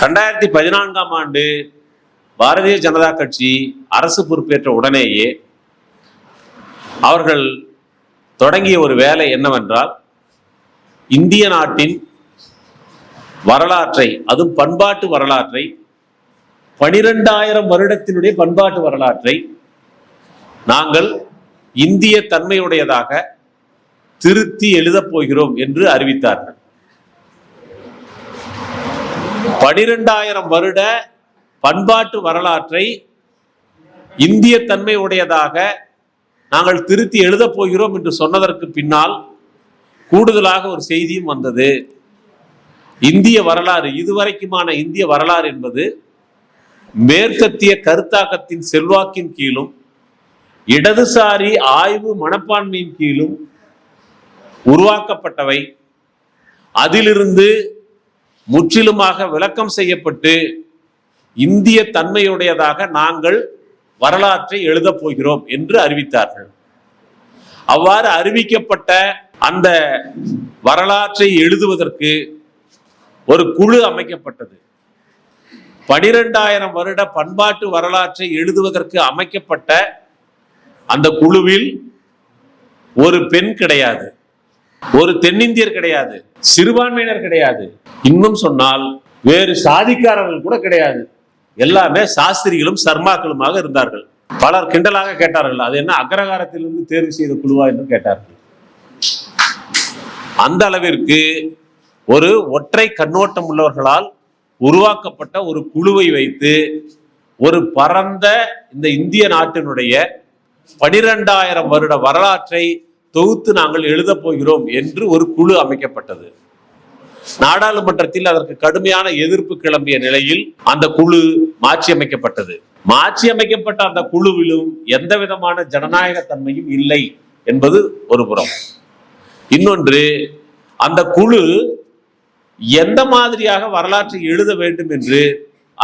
ரெண்டாயிரத்தி பதினான்காம் ஆண்டு பாரதிய ஜனதா கட்சி அரசு பொறுப்பேற்ற உடனேயே அவர்கள் தொடங்கிய ஒரு வேலை என்னவென்றால் இந்திய நாட்டின் வரலாற்றை அதுவும் பண்பாட்டு வரலாற்றை பனிரெண்டாயிரம் வருடத்தினுடைய பண்பாட்டு வரலாற்றை நாங்கள் இந்திய தன்மையுடையதாக திருத்தி எழுதப் போகிறோம் என்று அறிவித்தார்கள். பனிரெண்டாயிரம் வருட பண்பாட்டு வரலாற்றை இந்திய தன்மை உடையதாக நாங்கள் திருத்தி எழுதப் போகிறோம் என்று சொன்னதற்கு பின்னால் கூடுதலாக ஒரு செய்தியும் வந்தது. இந்திய வரலாறு இதுவரைக்குமான இந்திய வரலாறு என்பது மேற்கத்திய கருத்தாக்கத்தின் செல்வாக்கின் கீழும் இடதுசாரி ஆய்வு மனப்பான்மையின் கீழும் உருவாக்கப்பட்டவை. அதிலிருந்து முற்றிலுமாக விளக்கம் செய்யப்பட்டு இந்திய தன்மையுடையதாக நாங்கள் வரலாற்றை எழுதப் போகிறோம் என்று அறிவித்தார்கள். அவ்வாறு அறிவிக்கப்பட்ட அந்த வரலாற்றை எழுதுவதற்கு ஒரு குழு அமைக்கப்பட்டது. பனிரெண்டாயிரம் வருட பண்பாட்டு வரலாற்றை எழுதுவதற்கு அமைக்கப்பட்ட அந்த குழுவில் ஒரு பெண் கிடையாது. ஒரு தென்னிந்தியர் கிடையாது சிறுபான்மையினர் கிடையாது. இன்னும் சொன்னால் வேறு சாதிக்காரர்கள் கூட கிடையாது. எல்லாமே சாஸ்திரிகளும் சர்மாக்களுமாக இருந்தார்கள். பலர் கிண்டலாக கேட்டார்கள் அது என்ன அக்ரகாரத்திலிருந்து தேர்வு செய்த குழுவா என்று கேட்டார்கள். அந்த அளவிற்கு ஒரு ஒற்றை கண்ணோட்டம் உள்ளவர்களால் உருவாக்கப்பட்ட ஒரு குழுவை வைத்து ஒரு பரந்த இந்த இந்திய நாட்டினுடைய பனிரெண்டாயிரம் வருட வரலாற்றை தொகுத்து நாங்கள் எழுதப் போகிறோம் என்று ஒரு குழு அமைக்கப்பட்டது. நாடாளுமன்றத்தில் அதற்கு கடுமையான எதிர்ப்பு கிளம்பிய நிலையில் அந்த குழு மாற்றியமைக்கப்பட்டது மாற்றியமைக்கப்பட்ட அந்த குழுவிலும் எந்த விதமான ஜனநாயக தன்மையும் இல்லை என்பது ஒரு புறம். இன்னொன்று அந்த குழு எந்த மாதிரியாக வரலாற்றை எழுத வேண்டும் என்று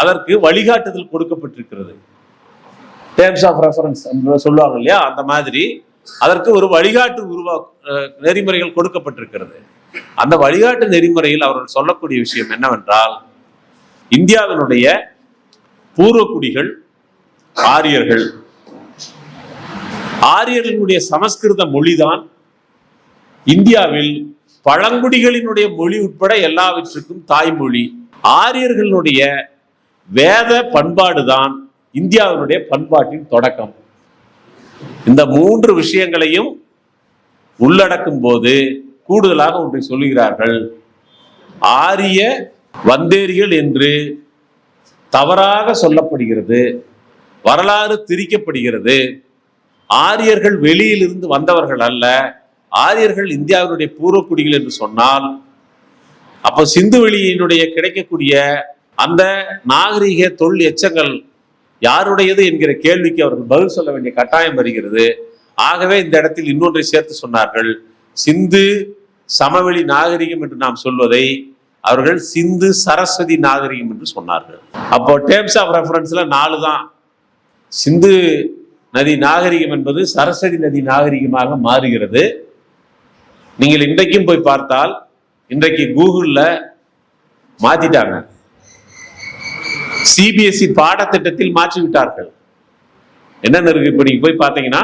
அதற்கு வழிகாட்டுதல் கொடுக்கப்பட்டிருக்கிறது. டேர்ம்ஸ் ஆஃப் ரெஃபரன்ஸ் சொல்லுவாங்க இல்லையா? அந்த மாதிரி அதற்கு ஒரு வழிகாட்டு உருவா நெறிமுறைகள் கொடுக்கப்பட்டிருக்கிறது. அந்த வழிகாட்டு நெறிமுறையில் அவர்கள் சொல்லக்கூடிய விஷயம் என்னவென்றால் இந்தியாவினுடைய பூர்வக்குடிகள் ஆரியர்கள். ஆரியர்களுடைய சமஸ்கிருத மொழிதான் இந்தியாவில் பழங்குடிகளினுடைய மொழி உட்பட எல்லாவற்றுக்கும் தாய்மொழி. ஆரியர்களுடைய வேத பண்பாடுதான் இந்தியாவினுடைய பண்பாட்டின் தொடக்கம். இந்த மூன்று விஷயங்களையும் உள்ளடக்கும் போது கூடுதலாக ஒன்றை சொல்லுகிறார்கள். ஆரிய வந்தேரிகள் என்று தவறாக சொல்லப்படுகிறது வரலாறு திரிக்கப்படுகிறது. ஆரியர்கள் வெளியிலிருந்து வந்தவர்கள் அல்ல ஆரியர்கள் இந்தியாவினுடைய பூர்வக்குடிகள் என்று சொன்னால் அப்போ சிந்து வெளியினுடைய கிடைக்கக்கூடிய அந்த நாகரிக தொழில் எச்சங்கள் யாருடையது என்கிற கேள்விக்கு அவர்கள் பதில் சொல்ல வேண்டிய கட்டாயம் வருகிறது. ஆகவே இந்த இடத்தில் இன்னொன்றை சேர்த்து சொன்னார்கள். சிந்து சமவெளி நாகரிகம் என்று நாம் சொல்வதை அவர்கள் சிந்து சரஸ்வதி நாகரிகம் என்று சொன்னார்கள். அப்போ டேர்ம்ஸ் ஆஃப் ரெஃபரன்ஸ்ல நாலு தான். சிந்து நதி நாகரிகம் என்பது சரஸ்வதி நதி நாகரிகமாக மாறுகிறது. நீங்கள் இன்றைக்கும் போய் பார்த்தால் இன்றைக்கு கூகுளில் மாத்திட்டாங்க. சிபிஎஸ்இ பாடத்திட்டத்தில் மாற்றி விட்டார்கள் என்னென்ன இருக்கு இப்ப நீங்க போய் பார்த்தீங்கன்னா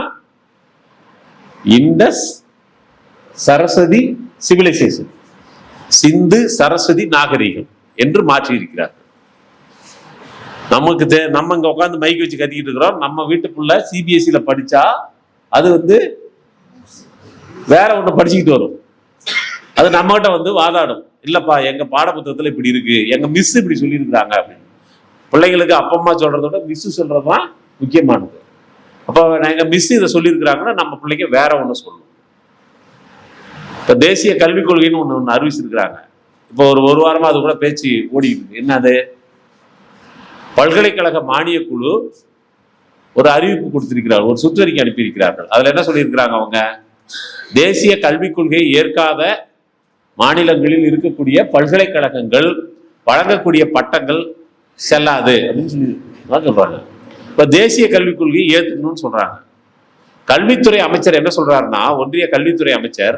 இண்டஸ் சரஸ்வதி சிவிலைசேஷன் சிந்து சரஸ்வதி நாகரிகம் என்று மாற்றி இருக்கிறார்கள் நமக்கு தே நம்ம இங்க உட்காந்து மைக் வச்சு கத்திக்கிட்டு இருக்கிறோம். நம்ம வீட்டுக்குள்ள சிபிஎஸ்சியில படிச்சா அது வந்து வேற ஒன்று படிச்சுக்கிட்டு வரும். அது நம்மகிட்ட வந்து வாதாடும். இல்லப்பா எங்க பாடப்புத்தகத்துல இப்படி இருக்கு. எங்க மிஸ் இப்படி சொல்லியிருக்கிறாங்க அப்படின்னு. பிள்ளைங்களுக்கு அப்பா அம்மா சொல்றத விட சொல்கிறது தான் முக்கியமானது. அப்போ எங்கள் மிஸ் இதை சொல்லியிருக்கிறாங்கன்னா நம்ம பிள்ளைங்க வேற ஒன்று சொல்லணும். இப்போ தேசிய கல்விக் கொள்கைன்னு ஒன்று ஒன்று அறிவிச்சிருக்கிறாங்க. இப்போ ஒரு ஒரு வாரமாக அது கூட பேச்சு ஓடிட்டு என்னது? பல்கலைக்கழக மானியக் குழு ஒரு அறிவிப்பு கொடுத்திருக்கிறார். ஒரு சுற்றறிக்கை அனுப்பியிருக்கிறார்கள். அதில் என்ன சொல்லியிருக்கிறாங்க அவங்க? தேசிய கல்விக் கொள்கையை ஏற்காத மாநிலங்களில் இருக்கக்கூடிய பல்கலைக்கழகங்கள் வழங்கக்கூடிய பட்டங்கள் செல்லாது. அப்படின்னு சொல்லி அதான் சொல்றாங்க இப்ப தேசிய கல்விக் கொள்கையை ஏற்றுக்கணும்னு சொல்றாங்க. கல்வித்துறை அமைச்சர் என்ன சொல்றாருன்னா ஒன்றிய கல்வித்துறை அமைச்சர்